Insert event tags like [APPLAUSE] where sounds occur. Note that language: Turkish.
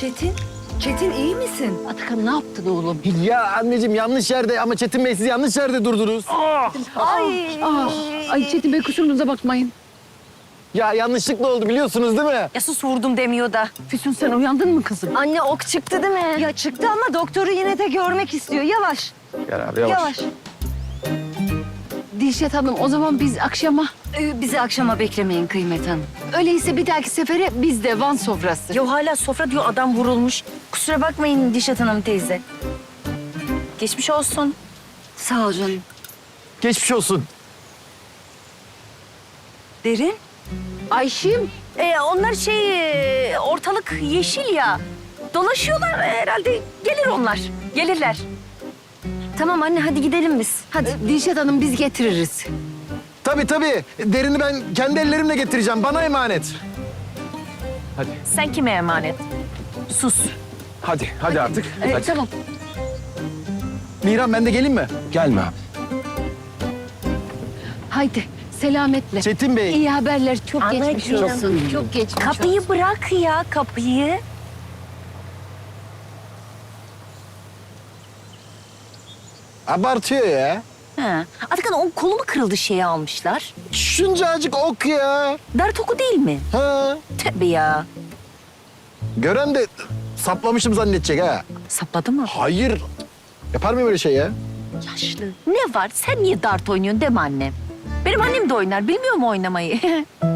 Çetin, Çetin iyi misin? Atakan ne yaptın oğlum? Ya anneciğim yanlış yerde ama Çetin Bey siz yanlış yerde durdunuz. Ay. Ah, ay Çetin Bey kusurunuza bakmayın. Ya yanlışlıkla oldu biliyorsunuz değil mi? Ya sus vurdum demiyor da. Füsun sen uyandın mı kızım? Anne ok çıktı değil mi? Ya çıktı ama doktoru yine de görmek istiyor. Yavaş, Gel abi yavaş. Dilşet Hanım o zaman biz akşama... Ee, bizi akşama beklemeyin Kıymet Hanım. Öyleyse bir dahaki sefere bizde Van sofrası. Ya hala sofra diyor adam vurulmuş. Kusura bakmayın Dişat Hanım teyze. Geçmiş olsun. Sağ ol canım. Geçmiş olsun. Derin? Ayşim Ee, onlar şey e, ortalık yeşil ya. Dolaşıyorlar herhalde. Gelir onlar. Gelirler. Tamam anne hadi gidelim biz. Hadi. Dilşet Hanım biz getiririz. Tabii tabii. Derini ben kendi ellerimle getireceğim. Bana emanet. Hadi. Sen kime emanet? Sus. Hadi. Hadi artık. Ee, Hadi. tamam. Mihran ben de geleyim mi? Gelme abi. Haydi selametle. Çetin Bey. İyi haberler çok Anacığım, geçmiş olsun. Çok geçmiş Kapıyı olsun. bırak ya kapıyı. Abartıyor ya. Ha. Atakan o kolu mu kırıldı şeye almışlar? Şuncacık ok ya. Dart oku değil mi? Ha. Tövbe ya. Gören de saplamışım zannedecek ha. Sapladı mı? Hayır. Yapar mı böyle şey ya? Yaşlı. Ne var? Sen niye dart oynuyorsun mi annem? Benim annem de oynar. Bilmiyor mu oynamayı? [LAUGHS]